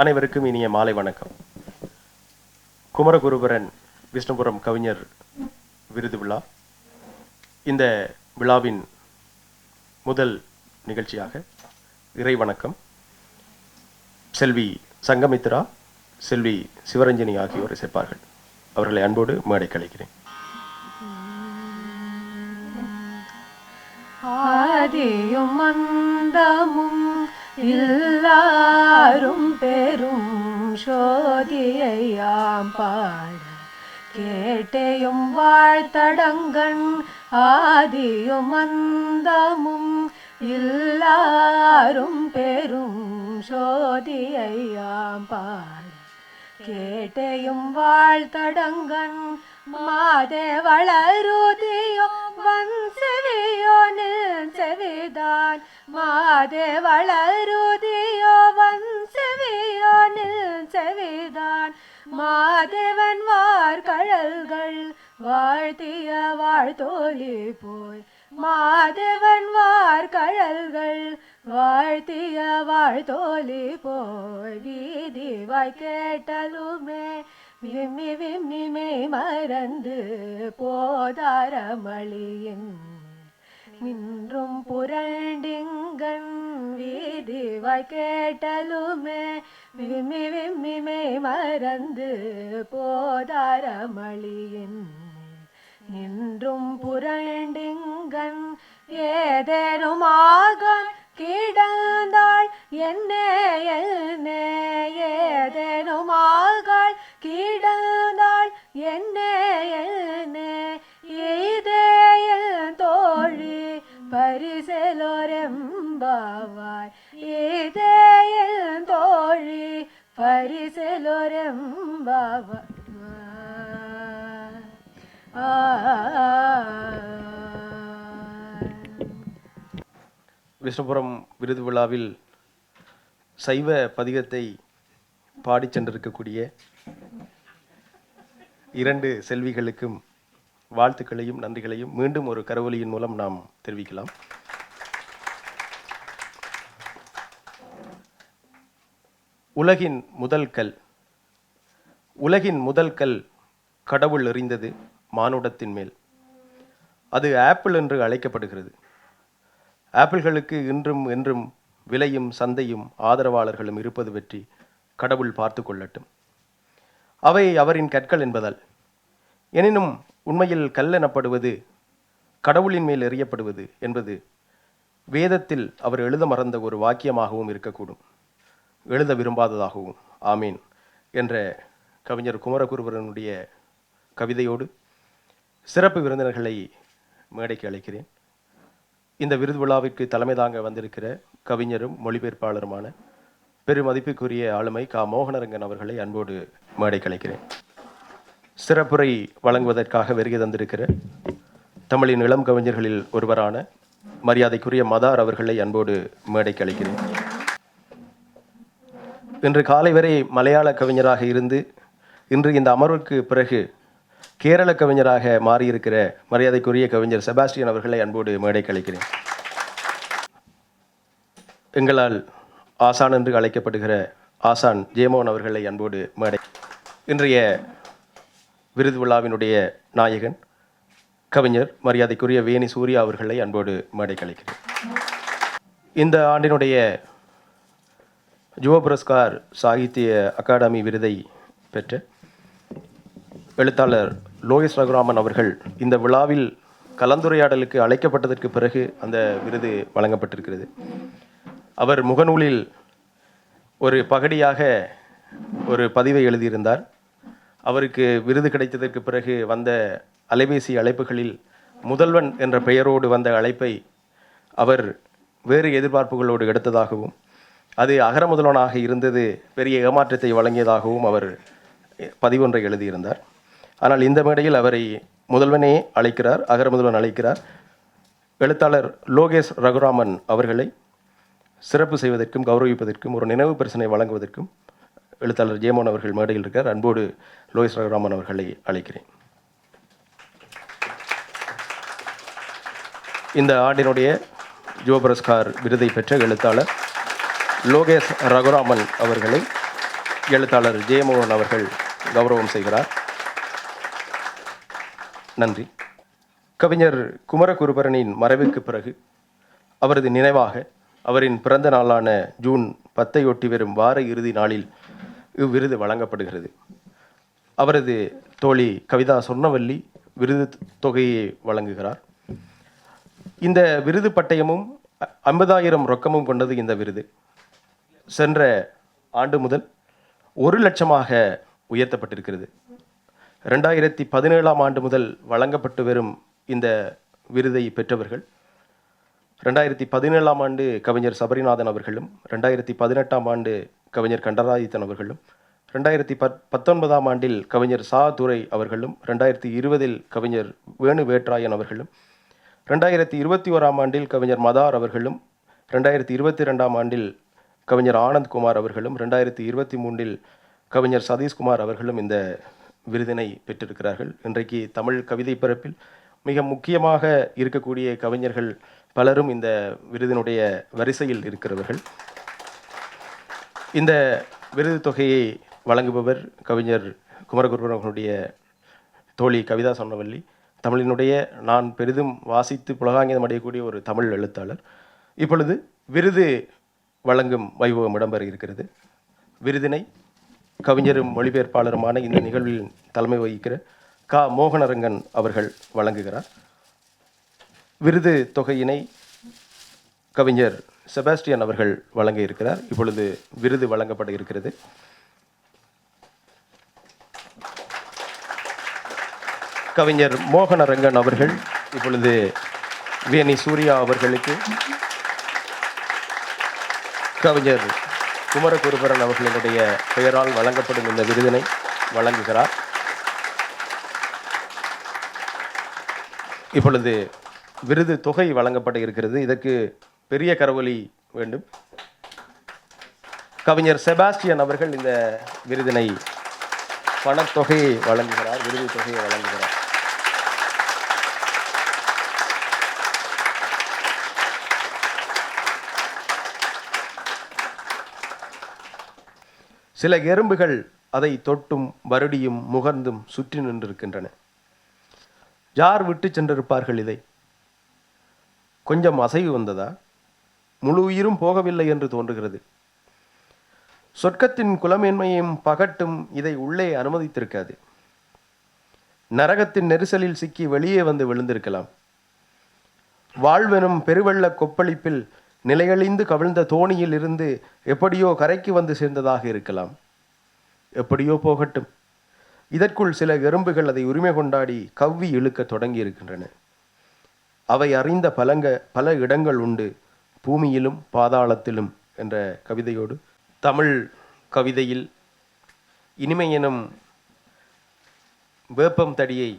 அனைவருக்கும் இனிய மாலை வணக்கம். குமரகுருபரன் விஷ்ணுபுரம் கவிஞர் விருது விழா. இந்த விழாவின் முதல் நிகழ்ச்சியாக இறை வணக்கம். செல்வி சங்கமித்ரா செல்வி சிவரஞ்சனி ஆகியோர் இசைப்பார்கள் அவர்களை அன்போடு மேடை கலைக்கிறேன் ஆதியும் மந்தமும் எல்லாரும் பெரும் சோதியையாம் பாட கேட்டேயும் வாழ்த்தடங்கண் ஆதியும் மந்தமும் எல்லாரும் பெரும் சோதியையாம் பாட கேட்டையும் வாழ்த்தடங்கன் மாதே வளருதியோ செவிதான் மாதே வளருதியோ வன் செவியோ நில் செவிதான் மாதேவன் வார்கழல்கள் வாழ்த்திய வாழ்த்தோலி போய் மாதவன் வார்கழல்கள் வாழ்த்திய வாழ்த்தோலி போய் வீதி வாய் கேட்டலுமே விம்மி விம்மி மெய் மறந்து போதாரமளியின் நின்றும் புரண்டிங்கண் வீதிவாய் கேட்டலுமே விம்மி விம்மி மறந்து போதாரமளியின் நின்றும் புரண்டிங்கன் ஏதேனுமாகான் கிடந்தாள் என்ன பரிசலோரெம்பாவாய் இதேயல் தோழி பரிசலோரெம்பாவாய் விஷ்ணுபுரம் விருது விழாவில் சைவ பதிகத்தை பாடி சென்றிருக்கக்கூடிய இரண்டு செல்விகளுக்கும் வாழ்த்துக்களையும் நன்றிகளையும் மீண்டும் ஒரு கரவொலியின் மூலம் நாம் தெரிவிக்கலாம். உலகின் முதல் கல். உலகின் முதல் கல் கடவுள் எறிந்தது மானுடத்தின் மேல். அது ஆப்பிள் என்று அழைக்கப்படுகிறது. ஆப்பிள்களுக்கு இன்றும் என்றும் விலையும் சந்தையும் ஆதரவாளர்களும் இருப்பது பற்றி கடவுள் பார்த்து கொள்ளட்டும். அவை அவரின் கற்கள் என்பதால். எனினும் உண்மையில் கல் எனப்படுவது கடவுளின் மேல் எறியப்படுவது என்பது வேதத்தில் அவர் எழுத மறந்த ஒரு வாக்கியமாகவும் இருக்கக்கூடும். எழுத விரும்பாததாகவும் ஆமீன் என்ற கவிஞர் குமரகுருவரனுடைய கவிதையோடு சிறப்பு விருந்தினர்களை மேடைக்கு அழைக்கிறேன். இந்த விருது விழாவிற்கு தலைமை தாங்க வந்திருக்கிற கவிஞரும் மொழிபெயர்ப்பாளருமான பெருமதிப்புக்குரிய ஆளுமை கா. மோகனரங்கன் அவர்களை அன்போடு மேடைக்கு அழைக்கிறேன். சிறப்புரை வழங்குவதற்காக வருகை தந்திருக்கிற தமிழின் இளம் கவிஞர்களில் ஒருவரான மரியாதைக்குரிய மதார் அவர்களை அன்போடு மேடைக்கு அழைக்கிறேன். இன்று காலை வரை மலையாள கவிஞராக இருந்து இன்று இந்த அமர்வுக்கு பிறகு கேரள கவிஞராக மாறியிருக்கிற மரியாதைக்குரிய கவிஞர் செபாஸ்டியன் அவர்களை அன்போடு மேடை கழிக்கிறேன் எங்களால் ஆசான் என்று அழைக்கப்படுகிற ஆசான் ஜேமோன் அவர்களை அன்போடு மேடை இன்றைய விருது விழாவினுடைய நாயகன் கவிஞர் மரியாதைக்குரிய வேணி சூர்யா அவர்களை அன்போடு மேடை கழிக்கிறேன் இந்த ஆண்டினுடைய யுவ புரஸ்கார் சாகித்ய அகாடமி விருதை பெற்ற எழுத்தாளர் லோகேஷ் ரகுராமன் அவர்கள் இந்த விழாவில் கலந்துரையாடலுக்கு அழைக்கப்பட்டதற்கு பிறகு அந்த விருது வழங்கப்பட்டிருக்கிறது. அவர் முகநூலில் ஒரு பகடியாக ஒரு பதிவை எழுதியிருந்தார். அவருக்கு விருது கிடைத்ததற்கு பிறகு வந்த அலைபேசி அழைப்புகளில் முதல்வன் என்ற பெயரோடு வந்த அழைப்பை அவர் வேறு எதிர்பார்ப்புகளோடு எடுத்ததாகவும் அது அகரமுதல்வனாக இருந்தது பெரிய ஏமாற்றத்தை வழங்கியதாகவும் அவர் பதிவொன்றை எழுதியிருந்தார். ஆனால் இந்த மேடையில் அவரை முதல்வனே அழைக்கிறார் அகரமுதல்வன் அழைக்கிறார். எழுத்தாளர் லோகேஷ் ரகுராமன் அவர்களை சிறப்பு செய்வதற்கும் கௌரவிப்பதற்கும் ஒரு நினைவு பரிசனை வழங்குவதற்கும் எழுத்தாளர் ஜெயமோன் அவர்கள் மேடையில் இருக்கார். அன்போடு லோகேஷ் ரகுராமன் அவர்களை அழைக்கிறேன். இந்த ஆண்டினுடைய யுவ புரஸ்கார் விருதை பெற்ற எழுத்தாளர் லோகேஷ் ரகுராமன் அவர்களை எழுத்தாளர் ஜெயமோகன் அவர்கள் கௌரவம் செய்கிறார். நன்றி. கவிஞர் குமரகுருபரனின் மறைவுக்கு பிறகு அவரது நினைவாக அவரின் பிறந்த நாளான ஜூன் பத்தையொட்டி வரும் வார இறுதி நாளில் இவ்விருது வழங்கப்படுகிறது. அவரது தோழி கவிதா சொர்ணவல்லி விருது தொகையை வழங்குகிறார். இந்த விருது பட்டயமும் அ- ஐம்பதாயிரம் ரொக்கமும் கொண்டது இந்த விருது. சென்ற ஆண்டு முதல் ஒரு லட்சமாக உயர்த்தப்பட்டிருக்கிறது. ரெண்டாயிரத்தி பதினேழாம் ஆண்டு முதல் வழங்கப்பட்டு வரும் இந்த விருதை பெற்றவர்கள் ரெண்டாயிரத்தி பதினேழாம் ஆண்டு கவிஞர் சபரிநாதன் அவர்களும் ரெண்டாயிரத்தி பதினெட்டாம் ஆண்டு கவிஞர் கண்டராதித்தன் அவர்களும் ரெண்டாயிரத்தி பத் பத்தொன்பதாம் ஆண்டில் கவிஞர் சா. துரை அவர்களும் ரெண்டாயிரத்தி இருபதில் கவிஞர் வேணு வேட்ராயன் அவர்களும் ரெண்டாயிரத்தி இருபத்தி ஓராம் ஆண்டில் கவிஞர் மதார் அவர்களும் ரெண்டாயிரத்தி இருபத்தி ரெண்டாம் ஆண்டில் கவிஞர் ஆனந்த் குமார் அவர்களும் ரெண்டாயிரத்தி இருபத்தி மூன்றில் கவிஞர் சதீஷ்குமார் அவர்களும் இந்த விருதினை பெற்றிருக்கிறார்கள். இன்றைக்கு தமிழ் கவிதை பிறப்பில் மிக முக்கியமாக இருக்கக்கூடிய கவிஞர்கள் பலரும் இந்த விருதினுடைய வரிசையில் இருக்கிறவர்கள். இந்த விருது தொகையை வழங்குபவர் கவிஞர் குமரகுருவனுடைய அவர்களுடைய தோழி கவிதா சொன்னவல்லி. தமிழினுடைய நான் பெரிதும் வாசித்து புலகாங்கிதம் அடையக்கூடிய ஒரு தமிழ் எழுத்தாளர். இப்பொழுது விருது வழங்கும் வைபவம் இடம்பெற இருக்கிறது. விருதினை கவிஞரும் மொழிபெயர்ப்பாளருமான இந்த நிகழ்வில் தலைமை வகிக்கிற க. மோகனரங்கன் அவர்கள் வழங்குகிறார். விருது தொகையினை கவிஞர் செபாஸ்டியன் அவர்கள் வழங்க இருக்கிறார். இப்பொழுது விருது வழங்கப்பட இருக்கிறது. கவிஞர் மோகனரங்கன் அவர்கள் இப்பொழுது வேணி சூர்யா அவர்களுக்கு கவிஞர் குமரகுருபரன் அவர்களினுடைய பெயரால் வழங்கப்படும் இந்த விருதினை வழங்குகிறார். இப்பொழுது விருது தொகை வழங்கப்பட இருக்கிறது. இதற்கு பெரிய கரவொலி வேண்டும். கவிஞர் செபாஸ்டியன் அவர்கள் இந்த விருதினை பணத்தொகையை வழங்குகிறார் விருது தொகையை வழங்குகிறார். சில எறும்புகள் அதை தொட்டும் வருடியும் முகர்ந்தும் சுற்றி நின்றிருக்கின்றன. யார் விட்டு சென்றிருப்பார்கள் இதை? கொஞ்சம் அசைவு வந்ததா? முழு உயிரும் போகவில்லை என்று தோன்றுகிறது. சொர்க்கத்தின் குலமேன்மையும் பகட்டும் இதை உள்ளே அனுமதித்திருக்காது. நரகத்தின் நெரிசலில் சிக்கி வெளியே வந்து விழுந்திருக்கலாம். வாழ்வெனும் பெருவெள்ள கொப்பளிப்பில் நிலையழிந்து கவிழ்ந்த தோணியில் இருந்து எப்படியோ கரைக்கு வந்து சேர்ந்ததாக இருக்கலாம். எப்படியோ போகட்டும். இதற்குள் சில எறும்புகள் அதை உரிமை கொண்டாடி கவ்வி இழுக்கத் தொடங்கி இருக்கின்றன அவை அறிந்த பலங்க பல இடங்கள் உண்டு. பூமியிலும் பாதாளத்திலும் என்ற கவிதையோடு. தமிழ் கவிதையில் இனிமை எனும் வேப்பம் தடியை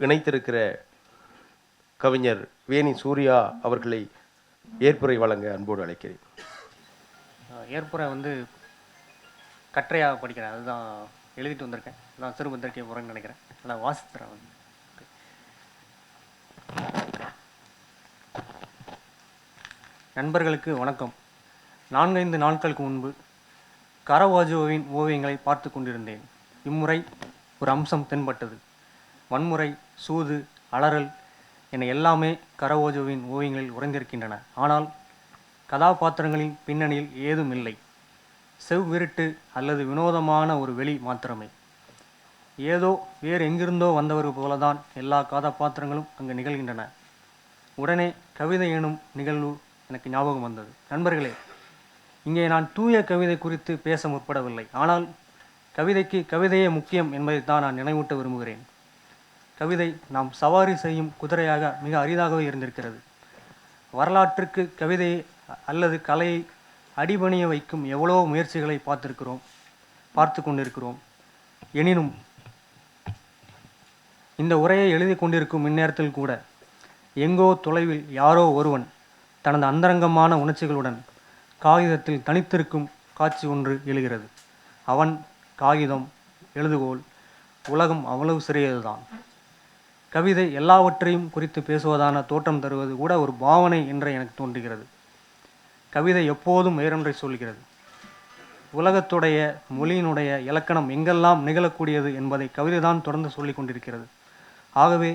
இணைத்திருக்கிற கவிஞர் வேணி சூர்யா அவர்களை ஏற்புரை வழங்க அன்போடு அழைக்கிறேன். ஏற்புரை வந்து கற்றையாக படிக்கிறேன். அதுதான் எழுதிட்டு வந்திருக்கேன். நான் திரும்ப திருக்க போகிறேன்னு நினைக்கிறேன். நான் வாசித்துறேன் வந்து. நண்பர்களுக்கு வணக்கம். நான்கைந்து நாட்களுக்கு முன்பு கரவாஜோவின் ஓவியங்களை பார்த்து கொண்டிருந்தேன். இம்முறை ஒரு அம்சம் தென்பட்டது. வன்முறை சூது அலறல் என எல்லாமே கரவோஜோவின் ஓவியங்களில் உறைந்திருக்கின்றன. ஆனால் கதாபாத்திரங்களின் பின்னணியில் ஏதும் இல்லை. செவ்விருட்டு அல்லது வினோதமான ஒரு வெளி மாத்திரமே. ஏதோ வேறு எங்கிருந்தோ வந்தவர் போலதான் எல்லா கதாபாத்திரங்களும் அங்கு நிகழ்கின்றன. உடனே கவிதை எனும் நிகழ்வு எனக்கு ஞாபகம் வந்தது. நண்பர்களே இங்கே நான் தூய கவிதை குறித்து பேச முற்படவில்லை. ஆனால் கவிதைக்கு கவிதையே முக்கியம் என்பதைத்தான் நான் நினைவூட்ட விரும்புகிறேன். கவிதை நாம் சவாரி செய்யும் குதிரையாக மிக அரிதாகவே இருந்திருக்கிறது. வரலாற்றுக்கு கவிதையை அல்லது கலையை அடிபணிய வைக்கும் எவ்வளோ முயற்சிகளை பார்த்திருக்கிறோம் பார்த்து கொண்டிருக்கிறோம். எனினும் இந்த உரையை எழுதி கொண்டிருக்கும் இந்நேரத்தில் கூட எங்கோ தொலைவில் யாரோ ஒருவன் தனது அந்தரங்கமான உணர்ச்சிகளுடன் காகிதத்தில் தனித்திருக்கும் காட்சி ஒன்று எழுகிறது. அவன் காகிதம் எழுதுகோல் உலகம் அவ்வளவு சிறியதுதான். கவிதை எல்லாவற்றையும் குறித்து பேசுவதான தோற்றம் தருவது கூட ஒரு பாவனை என்று எனக்கு தோன்றுகிறது. கவிதை எப்போதும் வேறொன்றை சொல்கிறது. உலகத்துடைய மொழியினுடைய இலக்கணம் எங்கெல்லாம் நிகழக்கூடியது என்பதை கவிதை தான் தொடர்ந்து சொல்லிக் கொண்டிருக்கிறது. ஆகவே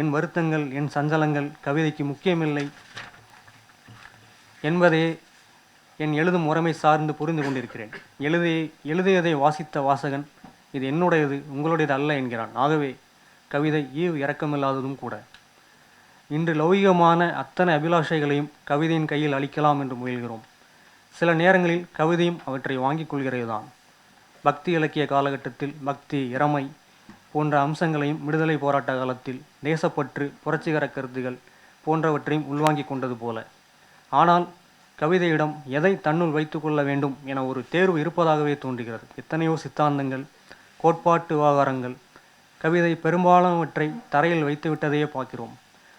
என் வருத்தங்கள் என் சஞ்சலங்கள் கவிதைக்கு முக்கியமில்லை என்பதே என் எழுதும் முறைமை சார்ந்து புரிந்து கொண்டிருக்கிறேன். எழுதி எழுதியதை வாசித்த வாசகன் இது என்னுடையது உங்களுடையது அல்ல என்கிறான். ஆகவே கவிதை ஈவு இறக்கமில்லாததும் கூட. இன்று லௌகிகமான அத்தனை அபிலாஷைகளையும் கவிதையின் கையில் அளிக்கலாம் என்று முயல்கிறோம். சில நேரங்களில் கவிதையும் அவற்றை வாங்கிக் கொள்கிறதுதான் பக்தி இலக்கிய காலகட்டத்தில் பக்தி இறமை போன்ற அம்சங்களையும் விடுதலை போராட்ட காலத்தில் தேசப்பற்று புரட்சிகர கருத்துகள் போன்றவற்றையும் உள்வாங்கிக் கொண்டது போல. ஆனால் கவிதையிடம் எதை தன்னுள் வைத்துக்கொள்ள வேண்டும் என ஒரு தேர்வு இருப்பதாகவே தோன்றுகிறது. எத்தனையோ சித்தாந்தங்கள் கோட்பாட்டு விவகாரங்கள் கவிதை பெரும்பாலானவற்றை தரையில் வைத்துவிட்டதையே பார்க்கிறோம்.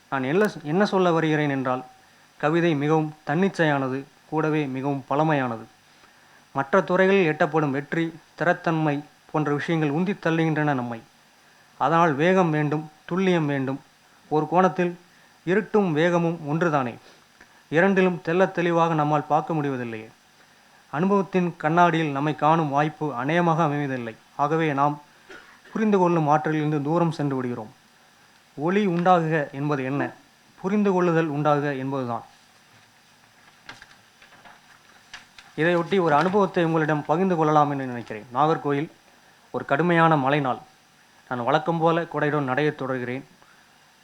நான் என்ன என்ன சொல்ல வருகிறேன் என்றால் கவிதை மிகவும் தன்னிச்சையானது கூடவே மிகவும் பழமையானது. மற்ற துறைகளில் எட்டப்படும் வெற்றி திறத்தன்மை போன்ற விஷயங்கள் உந்தி தள்ளுகின்றன நம்மை. அதனால் வேகம் வேண்டும் துல்லியம் வேண்டும். ஒரு கோணத்தில் இருட்டும் வேகமும் ஒன்றுதானே? இரண்டிலும் தெள்ளத் தெளிவாக நம்மால் பார்க்க முடிவதில்லையே. அனுபவத்தின் கண்ணாடியில் நம்மை காணும் வாய்ப்பு அநேகமாக அமைவதில்லை. ஆகவே நாம் புரிந்து கொள்ளும் ஆற்றலிலிருந்து தூரம் சென்று விடுகிறோம். ஒளி உண்டாகுக என்பது என்ன? புரிந்து கொள்ளுதல் உண்டாகுக என்பதுதான். இதையொட்டி ஒரு அனுபவத்தை உங்களிடம் பகிர்ந்து கொள்ளலாம் என்று நினைக்கிறேன். நாகர்கோயில் ஒரு கடுமையான மழை நாள். நான் வழக்கம் போல கொடையுடன் நடையத் தொடர்கிறேன்.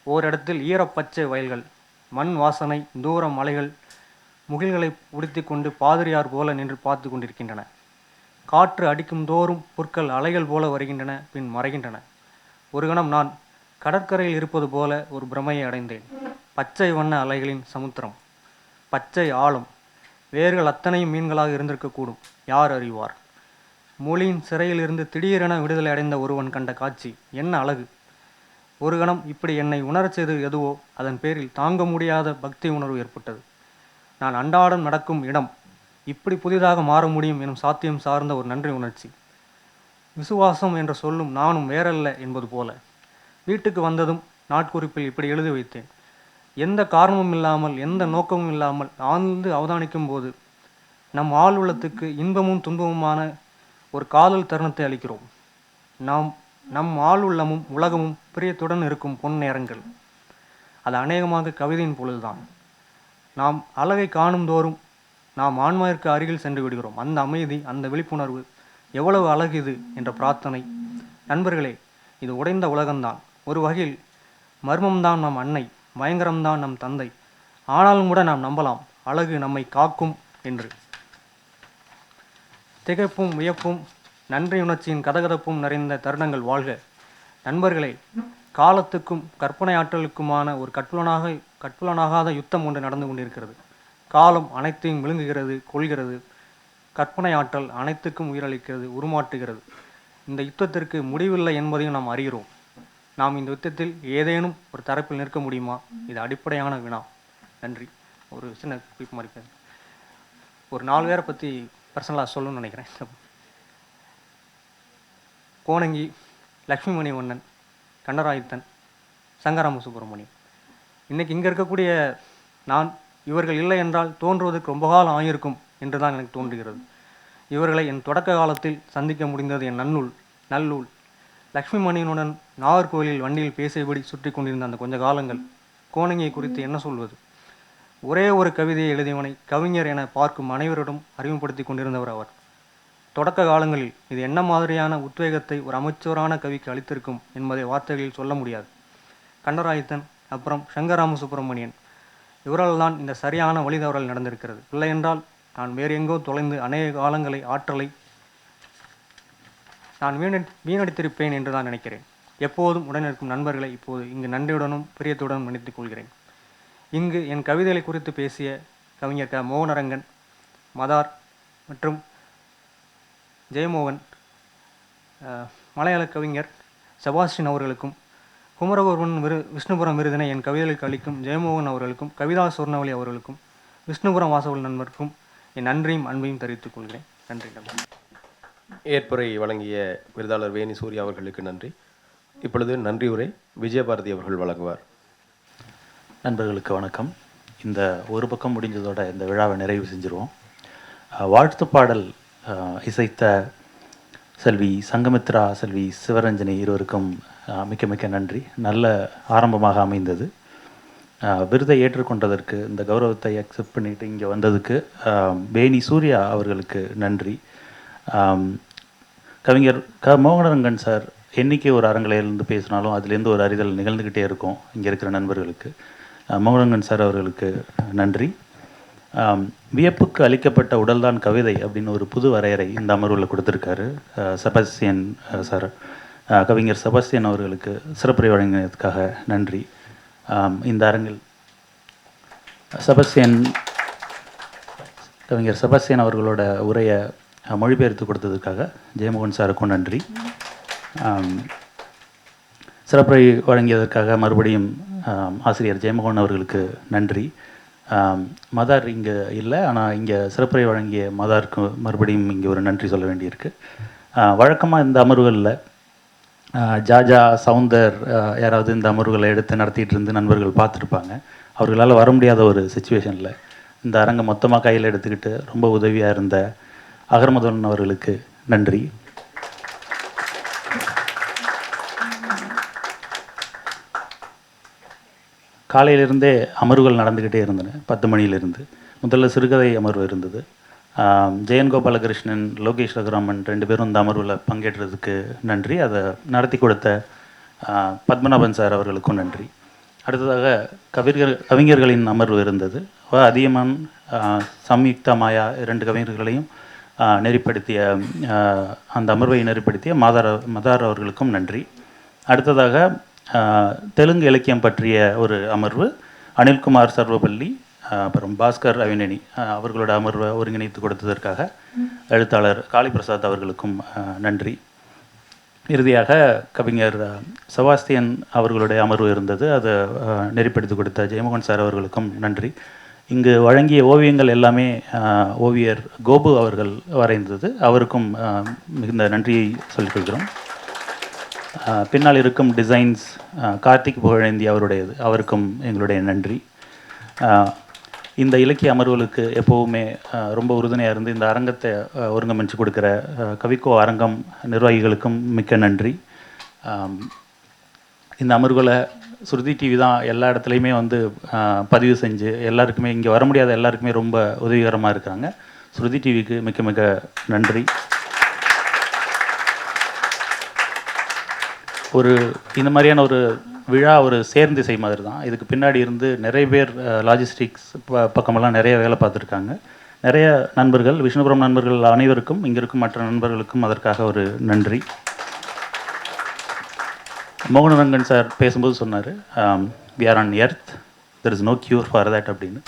ஓரிடத்தில் ஈரப்பச்சை வயல்கள் மண் வாசனை தூர மலைகள் முகில்களை உடுத்திக் கொண்டு பாதிரியார் போல நின்று பார்த்து கொண்டிருக்கின்றன. காற்று அடிக்கும் தோறும் புற்கள் அலைகள் போல வருகின்றன பின் மறைகின்றன. ஒரு கணம் நான் கடற்கரையில் இருப்பது போல ஒரு பிரமையை அடைந்தேன். பச்சை வண்ண அலைகளின் சமுத்திரம். பச்சை ஆழம். வேர்கள் அத்தனையும் மீன்களாக இருந்திருக்கக்கூடும் யார் அறிவார்? மொழியின் சிறையிலிருந்து திடீரென விடுதலை அடைந்த ஒருவன் கண்ட காட்சி. என்ன அழகு! ஒரு கணம் இப்படி என்னை உணரச் செய்தது எதுவோ அதன் பேரில் தாங்க முடியாத பக்தி உணர்வு ஏற்பட்டது. நான் அன்றாடம் நடக்கும் இடம் இப்படி புதிதாக மாற முடியும் எனும் சாத்தியம் சார்ந்த ஒரு நன்றி உணர்ச்சி. விசுவாசம் என்ற சொல்லும் நானும் வேறல்ல என்பது போல. வீட்டுக்கு வந்ததும் நாட்குறிப்பில் இப்படி எழுதி வைத்தேன். எந்த காரணமும் இல்லாமல் எந்த நோக்கமும் இல்லாமல் ஆழ்ந்து அவதானிக்கும் போது நம் ஆள் உள்ளத்துக்கு இன்பமும் துன்பமுமான ஒரு காதல் தருணத்தை அளிக்கிறோம். நாம் நம் ஆள் உள்ளமும் உலகமும் பிரியத்துடன் இருக்கும் பொன் நேரங்கள். அது அநேகமாக கவிதையின் பொழுதுதான். நாம் அழகை காணும் தோறும் நாம் ஆன்மாவிற்கு அருகில் சென்று விடுகிறோம். அந்த அமைதி அந்த விழிப்புணர்வு எவ்வளவு அழகு இது என்ற பிரார்த்தனை. நண்பர்களே இது உடைந்த உலகம்தான். ஒரு வகையில் மர்மம்தான் நம் அன்னை பயங்கரம்தான் நம் தந்தை. ஆனாலும் கூட நாம் நம்பலாம் அழகு நம்மை காக்கும் என்று. திகைப்பும் வியப்பும் நன்றியுணர்ச்சியின் கதகதப்பும் நிறைந்த தருணங்கள் வாழ்க. நண்பர்களே காலத்துக்கும் கற்பனை ஆற்றலுக்குமான ஒரு கட்புலனாக கட்புலனாகாத யுத்தம் ஒன்று நடந்து கொண்டிருக்கிறது. காலம் அனைத்தையும் விழுங்குகிறது கொள்கிறது. கற்பனை ஆற்றல் அனைத்துக்கும் உயிரளிக்கிறது உருமாற்றுகிறது. இந்த யுத்தத்திற்கு முடிவில்லை என்பதையும் நாம் அறிகிறோம். நாம் இந்த யுத்தத்தில் ஏதேனும் ஒரு தரப்பில் நிற்க முடியுமா? இது அடிப்படையான வினா. நன்றி. ஒரு சின்ன குறிப்பு மாதிரி ஒரு நாலு பேரை பற்றி பர்சனலாக சொல்லணும்னு நினைக்கிறேன். கோணங்கி லக்ஷ்மிமணி வண்ணன் கண்ணராயுத்தன் சங்கராம சுப்பிரமணியம் இன்னைக்கு இங்கே இருக்கக்கூடிய நான் இவர்கள் இல்லை என்றால் தோன்றுவதற்கு ரொம்ப காலம் ஆகியிருக்கும் என்று தான் எனக்கு தோன்றுகிறது. இவர்களை என் தொடக்க காலத்தில் சந்திக்க முடிந்தது என் நன்னூல் நல்லூல். லக்ஷ்மி மணியனுடன் நாகர்கோவிலில் வண்டியில் பேசியபடி சுற்றி கொண்டிருந்த அந்த கொஞ்ச காலங்கள் கோணங்கியை குறித்து என்ன சொல்வது? ஒரே ஒரு கவிதையை எழுதியவனை கவிஞர் என பார்க்கும் அனைவரிடம் அறிமுகப்படுத்தி கொண்டிருந்தவர் அவர். தொடக்க காலங்களில் இது என்ன மாதிரியான உத்வேகத்தை ஒரு அமைச்சரான கவிக்கு அளித்திருக்கும் என்பதை வார்த்தைகளில் சொல்ல முடியாது. கண்டராயத்தன் அப்புறம் சங்கராம சுப்பிரமணியன் இவரால் தான் இந்த சரியான வழி தவறல் நடந்திருக்கிறது. இல்லை என்றால் நான் வேறு எங்கோ தொலைந்து அநேக காலங்களை ஆற்றலை நான் வீண வீணடித்திருப்பேன் என்று தான் நினைக்கிறேன். எப்போதும் உடன் இருக்கும் நண்பர்களை இப்போது இங்கு நன்றியுடனும் பிரியத்துடனும் நினைத்துக் கொள்கிறேன். இங்கு என் கவிதைகளை குறித்து பேசிய கவிஞர் க. மோகனரங்கன் மதார் மற்றும் ஜெயமோகன் மலையாள கவிஞர் செபாஸ்டின் அவர்களுக்கும் குமரகுருவன் விரு விஷ்ணுபுரம் விருதினை என் கவிதைகளுக்கு அளிக்கும் ஜெயமோகன் அவர்களுக்கும் கவிதா சொர்ணவலி அவர்களுக்கும் விஷ்ணுபுரம் வாசவல் நண்பருக்கும் என் நன்றியும் அன்பையும் தெரிவித்துக் கொள்கிறேன். நன்றி நன்றி. ஏற்புரை வழங்கிய விருதாளர் வேணி சூர்யா அவர்களுக்கு நன்றி. இப்பொழுது நன்றி உரை விஜயபாரதி அவர்கள் வழங்குவார். நண்பர்களுக்கு வணக்கம். இந்த ஒரு பக்கம் முடிஞ்சதோட இந்த விழாவை நிறைவு செஞ்சுருவோம். வாழ்த்து பாடல் இசைத்த செல்வி சங்கமித்ரா செல்வி சிவரஞ்சனி இருவருக்கும் மிக்க மிக்க நன்றி. நல்ல ஆரம்பமாக அமைந்தது. விருதை ஏற்றுக்கொண்டதற்கு இந்த கௌரவத்தை அக்செப்ட் பண்ணிட்டு இங்கே வந்ததுக்கு பேனி சூர்யா அவர்களுக்கு நன்றி. கவிஞர் க. மோகனரங்கன் சார் என்றைக்கு ஒரு அறங்கலையிலேருந்து பேசினாலும் அதுலேருந்து ஒரு அறிதல் நிகழ்ந்துக்கிட்டே இருக்கும் இங்கே இருக்கிற நண்பர்களுக்கு. மோகனரங்கன் சார் அவர்களுக்கு நன்றி. வியப்புக்கு அளிக்கப்பட்ட உடல்தான் கவிதை அப்படின்னு ஒரு புது வரையறை இந்த அமர்வில் கொடுத்துருக்காரு அஹ், செபஸ்டியன் சார். கவிஞர் செபஸ்தியன் அவர்களுக்கு சிறப்புரை வழங்கினதுக்காக நன்றி. இந்த அரங்கில் செபஸ்தியன் கவிஞர் செபஸ்தியன் அவர்களோட உரையை மொழிபெயர்த்து கொடுத்ததுக்காக ஜெயமோகன் சாருக்கும் நன்றி. சிறப்புரை வழங்கியதற்காக மறுபடியும் ஆசிரியர் ஜெயமோகன் அவர்களுக்கு நன்றி. மதார் இங்கே இல்லை ஆனால் இங்கே சிறப்புரை வழங்கிய மதாருக்கு மறுபடியும் இங்கே ஒரு நன்றி சொல்ல வேண்டியிருக்கு. வழக்கமாக இந்த அமர்வுகளில் ஜாஜா சவுந்தர் யாராவது இந்த அமர்வுகளை எடுத்து நடத்திட்டு இருந்து நண்பர்கள் பார்த்துருப்பாங்க. அவர்களால் வர முடியாத ஒரு சுச்சுவேஷனில் இந்த அரங்கை மொத்தமாக கையில் எடுத்துக்கிட்டு ரொம்ப உதவியாக இருந்த அகர்மதன் அவர்களுக்கு நன்றி. காலையிலிருந்தே அமர்வுகள் நடந்துக்கிட்டே இருந்தன. பத்து மணியிலிருந்து. முதல்ல சிறுகதை அமர்வு இருந்தது. ஜெயன் கோபாலகிருஷ்ணன் லோகேஷ் ரகுராமன் ரெண்டு பேரும் இந்த அமர்வில் பங்கேற்றதுக்கு நன்றி. அதை நடத்தி கொடுத்த பத்மநாபன் சார் அவர்களுக்கும் நன்றி. அடுத்ததாக கவிஞர் கவிஞர்களின் அமர்வு இருந்தது. அதியமான் சம்யுக்தா மாயா இரண்டு கவிஞர்களையும் நெறிப்படுத்திய அந்த அமர்வை நெறிப்படுத்திய மாதார் மதார் அவர்களுக்கும் நன்றி. அடுத்ததாக தெலுங்கு இலக்கியம் பற்றிய ஒரு அமர்வு அனில்குமார் சர்வபள்ளி அப்புறம் பாஸ்கர் அவினணி அவர்களோட அமர்வை ஒருங்கிணைத்து கொடுத்ததற்காக எழுத்தாளர் காளிபிரசாத் அவர்களுக்கும் நன்றி. இறுதியாக கவிஞர் ஆஹ், செபாஸ்தியன் அவர்களுடைய அமர்வு இருந்தது. அதை நெறிப்படுத்தி கொடுத்த ஜெயமோகன் சார் அவர்களுக்கும் நன்றி. இங்கு வழங்கிய ஓவியங்கள் எல்லாமே ஓவியர் கோபு அவர்கள் வரைந்தது. அவருக்கும் மிகுந்த நன்றியை சொல்லிக்கொள்கிறோம் பின்னால் இருக்கும் டிசைன்ஸ் கார்த்திக் புகழேந்தி அவருடையது. அவருக்கும் எங்களுடைய நன்றி. இந்த இலக்கிய அமர்வுகளுக்கு எப்போவுமே ரொம்ப உறுதுணையாக இருந்து இந்த அரங்கத்தை ஒருங்கமைச்சு கொடுக்குற கவிக்கோ அரங்கம் நிர்வாகிகளுக்கும் மிக்க நன்றி. இந்த அமர்வுகளை சுருதி டிவி தான் எல்லா இடத்துலையுமே வந்து பதிவு செஞ்சு எல்லாருக்குமே இங்கே வர முடியாத எல்லாருக்குமே ரொம்ப உதவிகரமாக இருக்காங்க. ஸ்ருதி டிவிக்கு மிக்க மிக்க நன்றி. ஒரு இந்த மாதிரியான ஒரு விழா ஒரு சேர்ந்திசை மாதிரி தான் இதுக்கு பின்னாடி இருந்து நிறைய பேர் லாஜிஸ்டிக்ஸ் ப பக்கமெல்லாம் நிறைய வேலை பார்த்துருக்காங்க. நிறைய நண்பர்கள் விஷ்ணுபுரம் நண்பர்கள் அனைவருக்கும் இங்கே இருக்கும் மற்ற நண்பர்களுக்கும் அதற்காக ஒரு நன்றி. மோகனரங்கன் சார் பேசும்போது சொன்னார் we are on earth there is no cure for that அப்படின்னு.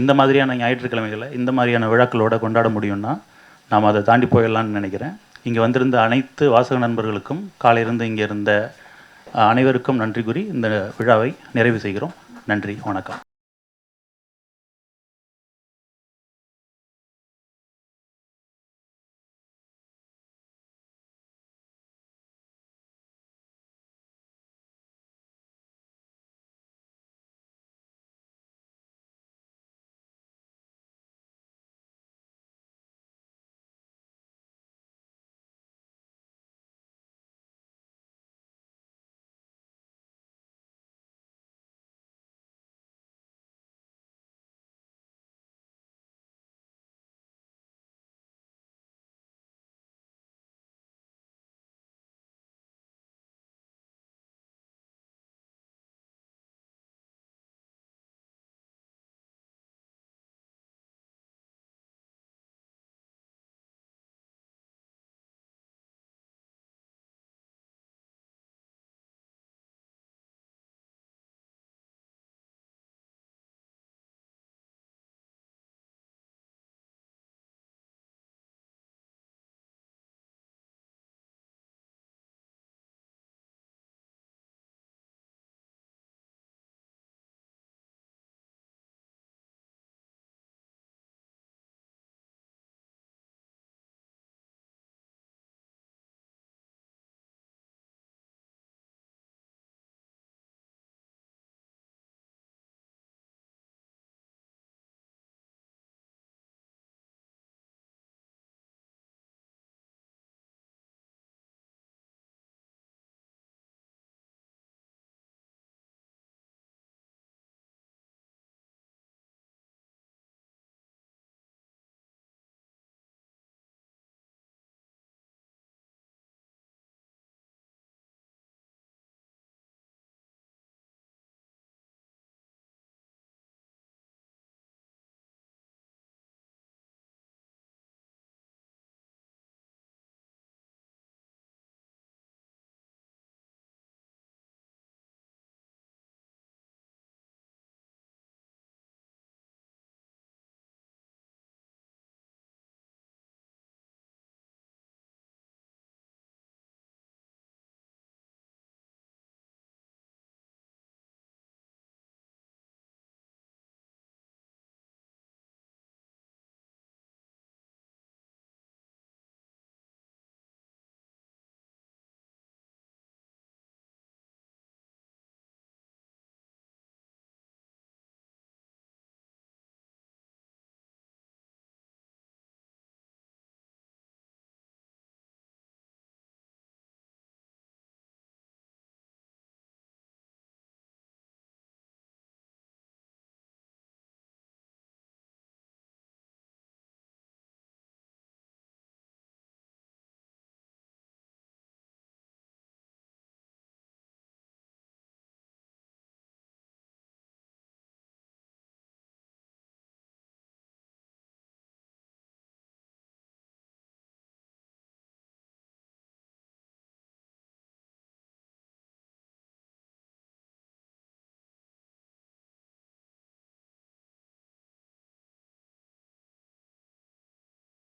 இந்த மாதிரியான ஞாயிற்றுக்கிழமைகளை இந்த மாதிரியான விழாக்களோட கொண்டாட முடியும்னா நாம் அதை தாண்டி போயிடலான்னு நினைக்கிறேன். இங்கே வந்திருந்த அனைத்து வாசக நண்பர்களுக்கும் காலையிலிருந்து இங்கே இருந்த அனைவருக்கும் நன்றி கூறி இந்த விழாவை நிறைவு செய்கிறோம். நன்றி வணக்கம்.